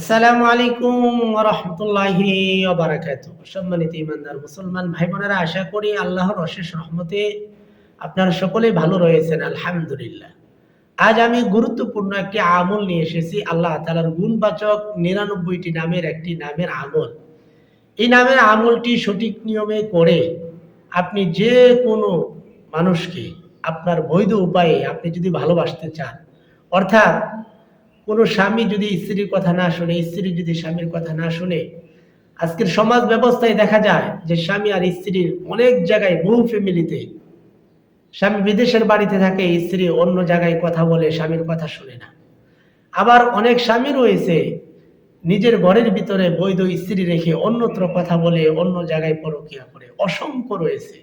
আসসালামু আলাইকুম রহমতুল্লাহি সম্মানিত ইমানদার মুসলমান ভাই বোনেরা আশা করি আল্লাহর অশেষ রহমতে আপনারা সকলে ভালো রয়েছেন, আলহামদুলিল্লাহ। আজ আমি গুরুত্বপূর্ণ একটি আমল নিয়ে এসেছি, আল্লাহ তালার গুণবাচক নিরানব্বইটি নামের একটি নামের আমল। এই নামের আমলটি সঠিক নিয়মে করে আপনি যে কোনো মানুষকে আপনার বৈধ উপায়ে আপনি যদি ভালোবাসতে চান, অর্থাৎ কোনো স্বামী যদি স্ত্রীর কথা না শুনে, স্ত্রী যদি স্বামীর কথা না শুনে, আজকের সমাজ ব্যবস্থায় দেখা যায় যে স্বামী আর স্ত্রীর অনেক জায়গায় বহু ফ্যামিলিতে স্বামী বিদেশের বাড়িতে থাকে, স্ত্রী অন্য জায়গায় কথা বলে, স্বামীর কথা শুনে না। আবার অনেক স্বামী রয়েছে, নিজের ঘরের ভিতরে বৈধ স্ত্রী রেখে অন্যত্র কথা বলে, অন্য জায়গায় পরকিয়া করে। অসংখ্য রয়েছে।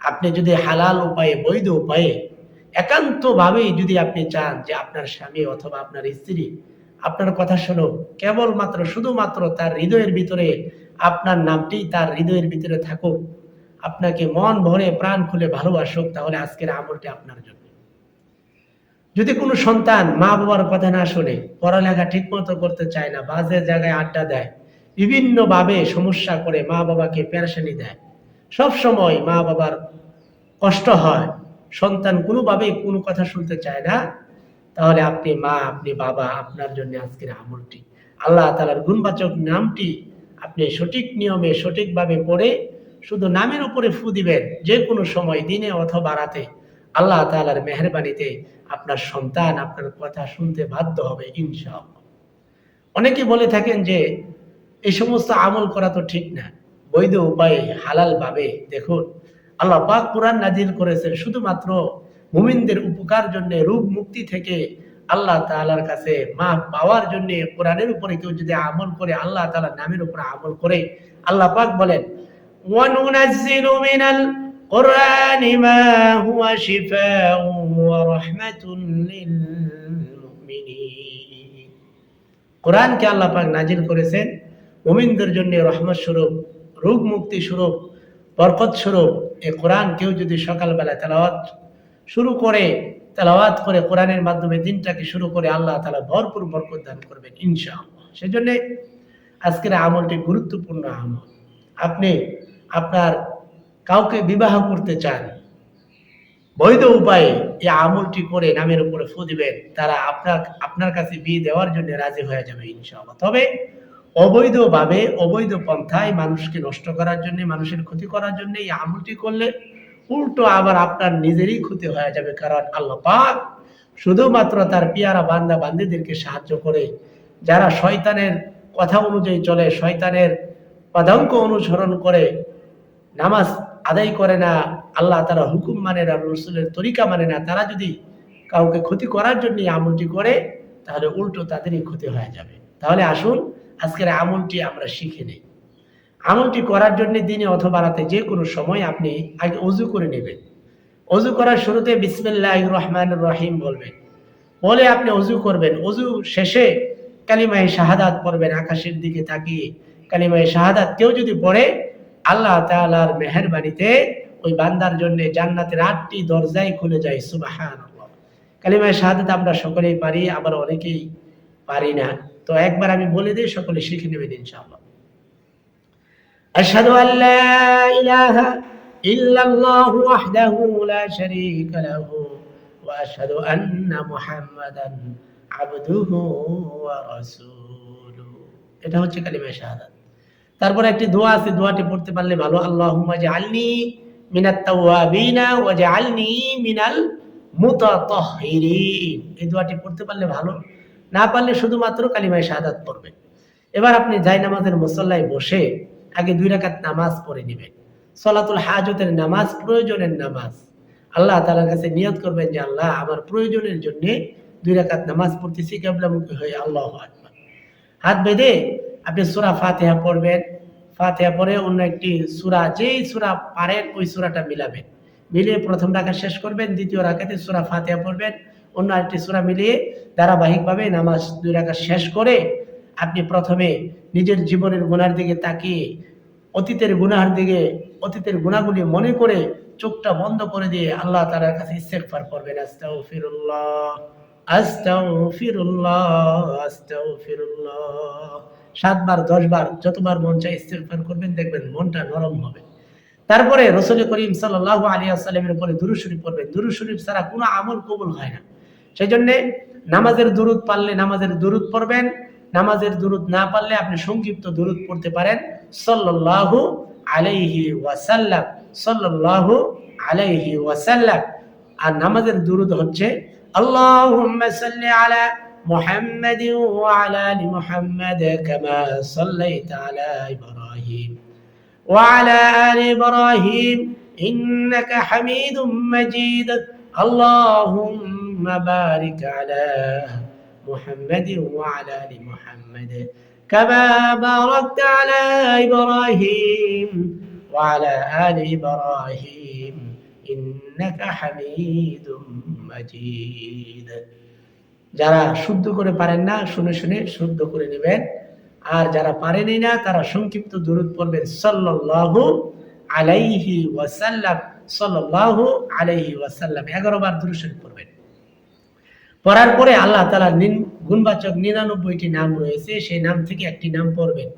আপনি যদি হালাল উপায়ে, বৈধ উপায়ে একান্তভাবেই যদি আপনি চান যে আপনার স্বামী অথবা আপনার স্ত্রী, আপনার কথা শোনো, কেবলমাত্র, শুধুমাত্র তার হৃদয়ের ভিতরে আপনার নামটি তার হৃদয়ের ভিতরে থাকুক, আপনাকে মন ভরে প্রাণ খুলে ভালোবাসুক, তাহলে আজকের আমলটি আপনার জন্য। যদি কোনো সন্তান মা বাবার কথা না শোনে, পড়ালেখা ঠিক মতো করতে চায় না, বাজে জায়গায় আড্ডা দেয়, বিভিন্নভাবে সমস্যা করে মা বাবাকে পেরেশানি দেয় সব সময় মা বাবার কষ্ট হয় সন্তান কোনোভাবেই কোনো কথা শুনতে চায় না। তাহলে আপনি মা, আপনি বাবা, আপনার জন্য আজকের আমলটি। আল্লাহ তালার গুণবাচক নামটি আপনি সঠিক নিয়মে, সঠিকভাবে পড়ে শুধু নামের উপরে ফু দিবেন। যে কোনো সময়, দিনে অথবা রাতে আল্লাহ তালার মেহরবানিতে আপনার সন্তান আপনার কথা শুনতে বাধ্য হবে ইনশাআল্লাহ। অনেকে বলে থাকেন যে, এই সমস্ত আমল করা তো ঠিক না। বৈধ উপায়ে হালাল ভাবে দেখুন আল্লাহ পাক কোরআন নাজিল করেছেন শুধুমাত্র মুমিনদের উপকার জন্য রূপ মুক্তি থেকে আল্লাহ তাআলার কাছে মা পাওয়ার জন্য কোরআনের উপরে কেউ যদি আমল করে আল্লাহ তাআলার নামের উপরে আমল করে আল্লাহ পাক বলেন ওয়ানুনাজ্জিলু মিনাল القرآن ما هو شفاء ورحمة للمؤمنين কোরআনকে আল্লাহ পাক নাজিল করেছেন মুমিনদের জন্য রহমত স্বরূপ রোগ মুক্তি স্বরূপ বরকত স্বরূপ এই কোরআন কেউ যদি সকালবেলা তেলাওয়াত শুরু করে, তেলাওয়াত করে কোরআনের মাধ্যমে দিনটাকে শুরু করে আল্লাহ তালা ভরপুর বরকত দান করবেন ইনশাআল্লাহ। সেজন্য আজকের আমলটি গুরুত্বপূর্ণ আমল। আপনি আপনার কাউকে বিবাহ করতে চান, বৈধ উপায়ে এই আমলটি করে নামের উপরে ফু দিবেন, তারা আপনার আপনার কাছে বিয়ে দেওয়ার জন্য রাজি হয়ে যাবে ইনশাআল্লাহ। তবে অবৈধভাবে, অবৈধ পন্থায় মানুষকে নষ্ট করার জন্য, মানুষের ক্ষতি করার জন্য এই আমলটি করলে উল্টো আবার আপনার নিজেরই ক্ষতি হয়ে যাবে। কারণ আল্লাহ পাক শুধুমাত্র তার পিয়ারা বান্দা বান্দিদেরকে সাহায্য করে, যারা শয়তানের কথা অনুযায়ী চলে, শয়তানের পদাঙ্ক অনুসরণ করে, নামাজ আদায় করে না, আল্লাহ তারা হুকুম মানে না, রসুলের তরিকা মানে না, তারা যদি কাউকে ক্ষতি করার জন্য আমলটি করে, তাহলে উল্টো তাদেরই ক্ষতি হয়ে যাবে। তাহলে আসুন আজকের আমলটি আমরা শিখে নেই। আমলটি করার জন্য দিনে অথবা রাতে যে কোনো সময় আপনি আগে অজু করে নেবেন। অজু করার শুরুতে বিসমিল্লাহ রহমান রহিম বলবেন। বলে আপনি অজু করবেন। অজু শেষে কালিমায় শাহাদাত পড়বেন, আকাশের দিকে তাকিয়ে কালিমায় শাহাদাত। কেউ যদি পড়ে, আল্লাহ তাআলার মেহেরবানিতে ওই বান্দার জন্য জান্নাতের আটটি দরজাই খুলে যায় সুবাহান কালিমায় শাহাদাত আমরা সকলেই পারি, আবার অনেকেই পারি না। তো একবার আমি বলে দিই, সকলে শিখে নেবেন ইনশাআল্লাহ। আশহাদু আল্লা ইলাহা ইল্লাল্লাহু ওয়াহদাহু লা শারীকা লাহু ওয়া আশহাদু আন্না মুহাম্মাদান আবদুহু ওয়া রাসূলুহু। এটা হচ্ছে কালিমা শাহাদাত। তারপর একটি দোয়া আছে, দোয়াটি পড়তে পারলে ভালো। আল্লাহুম্মা জাআলনি মিনাত তাওয়াবিনা ওয়া জাআলনি মিনাল মুতাতাহহিরিন। এই দোয়াটি পড়তে পারলে ভালো। না পারলে শুধুমাত্র কালিমায় শাহাদাত পড়বেন এবার আপনি জাই নামাজের মুসল্লায় বসে আগে দুই রাকাত নামাজ পড়ে নেবেন। সলাতুল হাজতের নামাজ, প্রয়োজনের নামাজ। আল্লাহ তালার কাছে নিয়ত করবেন যে, আল্লাহ, আমার প্রয়োজনের জন্য দুই রাকাত নামাজ পড়তেছি, কেবলামুখী হয়ে আল্লাহ হাত বেঁধে আপনি সুরা ফাতেহা পড়বেন। ফাতেহা পরে অন্য একটি সুরা, যেই সুরা পারেন, ওই সুরাটা মিলাবেন। মিলিয়ে প্রথম রাখা শেষ করবেন, দ্বিতীয় রাখাতে সুরা ফাতেহা পড়বেন। অন্য আরেকটি সুরা মিলিয়ে ধারাবাহিকভাবে নামাজ দুই রাখা শেষ করে আপনি প্রথমে নিজের জীবনের গুণার দিকে তাকিয়ে, অতীতের গুনার দিকে, অতীতের গুণাগুলি মনে করে চোখটা বন্ধ করে দিয়ে আল্লাহ তালার কাছে ইস্তেগফার করবেন। আস্তাগফিরুল্লাহ আস্তাগফিরুল্লাহ আস্তাগফিরুল্লাহ। সাতবার, দশবার, যতবার মন চায় ইস্তেগফার করবেন, দেখবেন মনটা নরম হবে। তারপরে রসুল করিম সাল্লাহ আলী আসসালামের উপরে দুরুদ শরীফ পড়বেন। দুরুদ শরীফ ছাড়া কোনো আমল কবুল হয় না। সেই জন্যে নামাজের দুরুদ পারলে নামাজের দুরুদ পড়বেন নামাজের দুরুদ না পারলে আপনি সংক্ষিপ্ত দুরুদ পড়তে পারেন সাল্লাল্লাহু আলাইহি ওয়াসাল্লাম সাল্লাল্লাহু আলাইহি ওয়াসাল্লাম আর নামাজের দুরুদ হচ্ছে আল্লাহুম্মা সাল্লি আলা محمد وعلى ال محمد كما صليت على ابراهيم وعلى ال ابراهيم انك حميد مجيد اللهم بارك على محمد وعلى ال محمد كما باركت على ابراهيم وعلى ال ابراهيم انك حميد مجيد যারা শুদ্ধ করে পারেন না শুনে শুনে শুদ্ধ করে নেবেন আর যারা পারেনি না তারা সংক্ষিপ্ত দূরত পড়বেন সাল্লাল্লাহু আলাইহি ওয়াসাল্লাম সাল্লাল্লাহু আলাইহি ওয়াসাল্লাম। এগারো বার দূর পড়বেন। পড়ার পরে আল্লাহ গুণবাচক নিরানব্বইটি নাম রয়েছে, সেই নাম থেকে একটি নাম পড়বেন।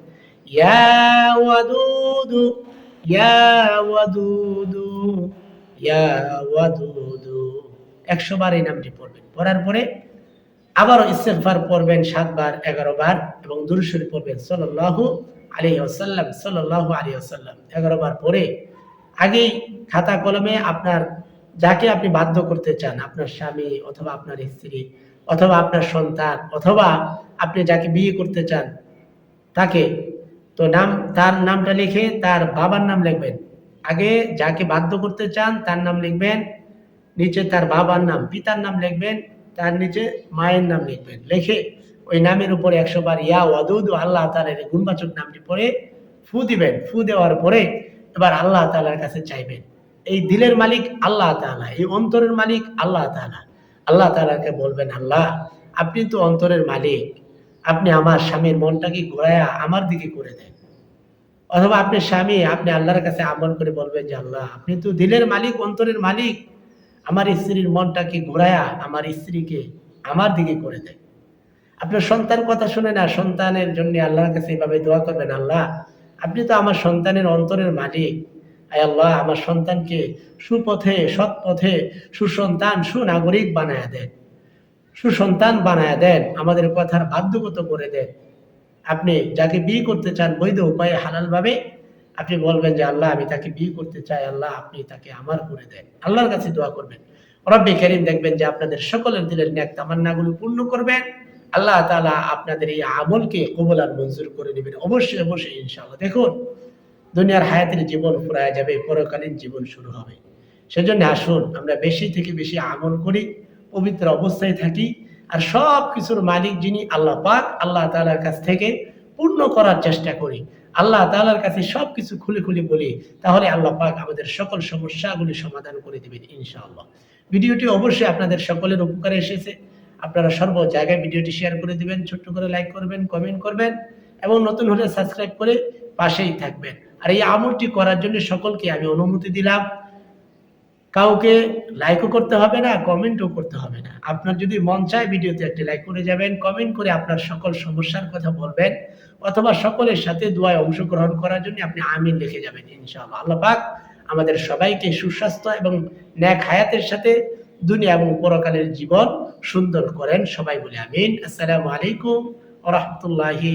একশো বার এই নামটি পড়বেন। পড়ার পরে আবারও পড়বেন সাতবার এগারো বার এবং দুরুশরী পড়বেন সাল্লাল্লাহু আলাইহি ওয়াসাল্লাম, সাল্লাল্লাহু আলাইহি ওয়াসাল্লাম। এগারো বার পরে আগেই খাতা কলমে আপনার যাকে আপনি বাধ্য করতে চান, আপনার স্বামী অথবা আপনার স্ত্রী অথবা আপনার সন্তান অথবা আপনি যাকে বিয়ে করতে চান, তাকে তো নাম, তার নামটা লিখে তার বাবার নাম লিখবেন। আগে যাকে বাধ্য করতে চান, তার নাম লিখবেন, নিচে তার বাবার নাম, পিতার নাম লিখবেন, তার নিচে মায়ের নাম লিখবেন। লিখে ওই নামের উপরে একশো বার ইয়া ওয়াদুদ, আল্লাহ তালের গুণবাচক নামটি পরে ফু দিবেন। ফু দেওয়ার পরে এবার আল্লাহ তালার কাছে চাইবেন। এই দিলের মালিক আল্লাহ তালা এই অন্তরের মালিক আল্লাহ তালা আল্লাহ তালাকে বলবেন, আল্লাহ, আপনি তো অন্তরের মালিক। আপনি আমার স্বামীর মনটাকে ঘোরায়া আমার দিকে করে দেন। অথবা আপনি স্বামী, আপনি আল্লাহর কাছে আমল করে বলবেন যে, আল্লাহ, আপনি তো দিলের মালিক, অন্তরের মালিক। আমার স্ত্রীর মনটাকে ঘোরায়া আমার স্ত্রীকে আমার দিকে করে দেয় আপনার সন্তান কথা শুনে না, সন্তানের জন্য আল্লাহর কাছে এইভাবে দোয়া করবেন, আল্লাহ আপনি তো আমার সন্তানের অন্তরের মালিক। আয় আল্লাহ, আমার সন্তানকে সুপথে সৎ পথে সুসন্তান, সুনাগরিক বানায়া দেন। সুসন্তান বানায়া দেন, আমাদের কথার বাধ্যগত করে দেন। আপনি যাকে বিয়ে করতে চান বৈধ উপায়ে হালালভাবে, আপনি বলবেন যে, আল্লাহ, আমি তাকে বিয়ে করতে চাই, আল্লাহ, আপনি তাকে আমার করে দেন। আল্লাহর কাছে দোয়া করবেন। রব্বে করিম দেখবেন যে, আপনাদের সকলের দিলের ন্যাক তামান্নাগুলো পূর্ণ করবেন। আল্লাহ তালা আপনাদের এই আমলকে কবল আর মঞ্জুর করে নেবেন। অবশ্যই অবশ্যই, ইনশাআল্লাহ। দেখুন, দুনিয়ার হায়াতের জীবন ফুরায় যাবে, পরকালীন জীবন শুরু হবে। সেজন্য আসুন, আমরা বেশি থেকে বেশি আমল করি, পবিত্র অবস্থায় থাকি, আর সব কিছুর মালিক যিনি আল্লাহ পাক, আল্লাহ তালার কাছ থেকে পূর্ণ করার চেষ্টা করি। আল্লাহ তালার কাছে সব কিছু খুলে খুলে বলি, তাহলে আল্লাহ পাক আমাদের সকল সমস্যাগুলি সমাধান করে দেবেন, ইনশাআল্লাহ। ভিডিওটি অবশ্যই আপনাদের সকলের উপকারে এসেছে। আপনারা সর্ব জায়গায় ভিডিওটি শেয়ার করে দিবেন, ছোট্ট করে লাইক করবেন কমেন্ট করবেন এবং নতুন হলে সাবস্ক্রাইব করে পাশেই থাকবেন। আর এই আমলটি করার জন্য সকলকে আমি অনুমতি দিলাম। কাউকে লাইকও করতে হবে না কমেন্টও করতে হবে না। আপনার যদি মন চায় ভিডিওতে একটি লাইক করে যাবেন কমেন্ট করে আপনার সকল সমস্যার কথা বলবেন অথবা সকলের সাথে দোয়ায় অংশগ্রহণ করার জন্য আপনি আমিন লিখে যাবেন ইনশাআল্লাহ। আল্লাহ পাক আমাদের সবাইকে সুস্বাস্থ্য এবং ন্যাক হায়াতের সাথে দুনিয়া এবং পরকালের জীবন সুন্দর করেন সবাই বলে আমিন। আসসালামু আলাইকুম ওরহমতুল্লাহি